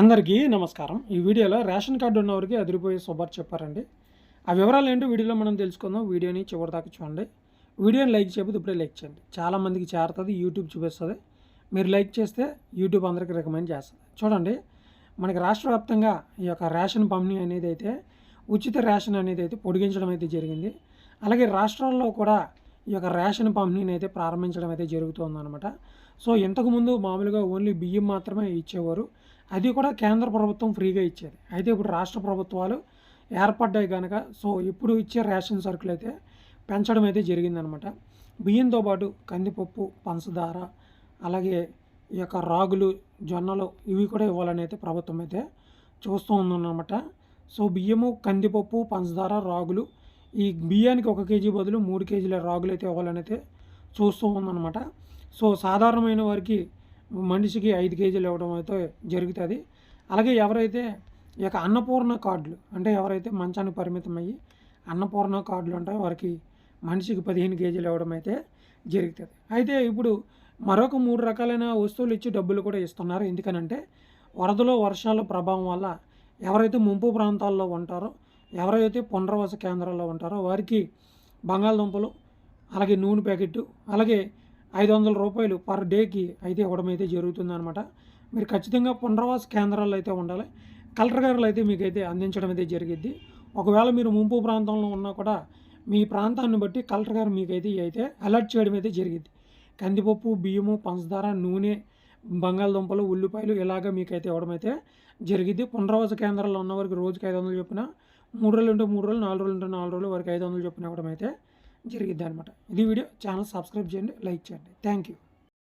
అందరికీ నమస్కారం. ఈ వీడియోలో రేషన్ కార్డు ఉన్నవారికి అదిరిపోయే శుభార్ చెప్పారండి. ఆ వివరాలు ఏంటో వీడియోలో మనం తెలుసుకుందాం. వీడియోని చివరిదాకా చూడండి. వీడియోని లైక్ చేయకపోతే ఇప్పుడే లైక్ చేయండి. చాలామందికి చేరుతుంది యూట్యూబ్ చూపిస్తుంది. మీరు లైక్ చేస్తే యూట్యూబ్ అందరికీ రికమెండ్ చేస్తుంది. చూడండి మనకి రాష్ట్ర వ్యాప్తంగా ఈ యొక్క రేషన్ పంపిణీ అనేది అయితే ఉచిత రేషన్ అనేది అయితే పొడిగించడం అయితే జరిగింది. అలాగే రాష్ట్రాల్లో కూడా ఈ యొక్క రేషన్ పంపిణీని అయితే ప్రారంభించడం అయితే జరుగుతుందన్నమాట. సో ఇంతకుముందు మామూలుగా ఓన్లీ బియ్యం మాత్రమే ఇచ్చేవారు. అది కూడా కేంద్ర ప్రభుత్వం ఫ్రీగా ఇచ్చేది. అయితే ఇప్పుడు రాష్ట్ర ప్రభుత్వాలు ఏర్పడ్డాయి కనుక సో ఇప్పుడు ఇచ్చే రేషన్ సరుకులు అయితే పెంచడం అయితే జరిగిందనమాట బియ్యంతో పాటు కందిపప్పు పంచదార అలాగే ఈ యొక్క రాగులు జొన్నలు ఇవి కూడా ఇవ్వాలని అయితే ప్రభుత్వం అయితే చూస్తూ ఉందన్నమాట సో బియ్యము కందిపప్పు పంచదార రాగులు ఈ బియ్యానికి ఒక కేజీ బదులు మూడు కేజీల రాగులు అయితే ఇవ్వాలని అయితే చూస్తూ ఉందన్నమాట. సో సాధారణమైన వారికి మనిషికి ఐదు కేజీలు ఇవ్వడం అయితే జరుగుతుంది. అలాగే ఎవరైతే ఈ యొక్క అన్నపూర్ణ కార్డులు అంటే ఎవరైతే మంచానికి పరిమితం అయ్యి అన్నపూర్ణ కార్డులు ఉంటాయో వారికి మనిషికి పదిహేను కేజీలు ఇవ్వడం అయితే జరుగుతుంది. అయితే ఇప్పుడు మరొక మూడు రకాలైన వస్తువులు ఇచ్చి డబ్బులు కూడా ఇస్తున్నారు. ఎందుకనంటే వరదలు వర్షాల ప్రభావం వల్ల ఎవరైతే ముంపు ప్రాంతాల్లో ఉంటారో ఎవరైతే పునరావాస కేంద్రాల్లో ఉంటారో వారికి బంగాళదుంపలు అలాగే నూనె ప్యాకెట్ అలాగే ఐదు వందల రూపాయలు పర్ డేకి అయితే ఇవ్వడం అయితే జరుగుతుందన్నమాట. మీరు ఖచ్చితంగా పునరావాస కేంద్రాల్లో అయితే ఉండాలి. కలెక్టర్ గారులు అయితే మీకు అయితే అందించడం అయితే జరిగిద్ది. ఒకవేళ మీరు ముంపు ప్రాంతంలో ఉన్నా కూడా మీ ప్రాంతాన్ని బట్టి కలెక్టర్ గారు మీకైతే అయితే అలర్ట్ చేయడం అయితే జరిగింది కందిపప్పు బియ్యము పంచదార నూనె బంగాళదుంపలు ఉల్లిపాయలు ఇలాగ మీకైతే ఇవ్వడం అయితే జరిగింది పునరావాస కేంద్రాల్లో ఉన్న వారికి రోజుకి ఐదు వందలు చొప్పున మూడు రోజులు ఉంటే మూడు రోజులు నాలుగు రోజులు ఉంటే నాలుగు రోజులు వరకు ఐదు వందలు చొప్పున ఇవ్వడం అయితే జరిగిద్ది అనమాట ఇది వీడియో. ఛానల్ సబ్స్క్రైబ్ చేయండి లైక్ చేయండి. Thank you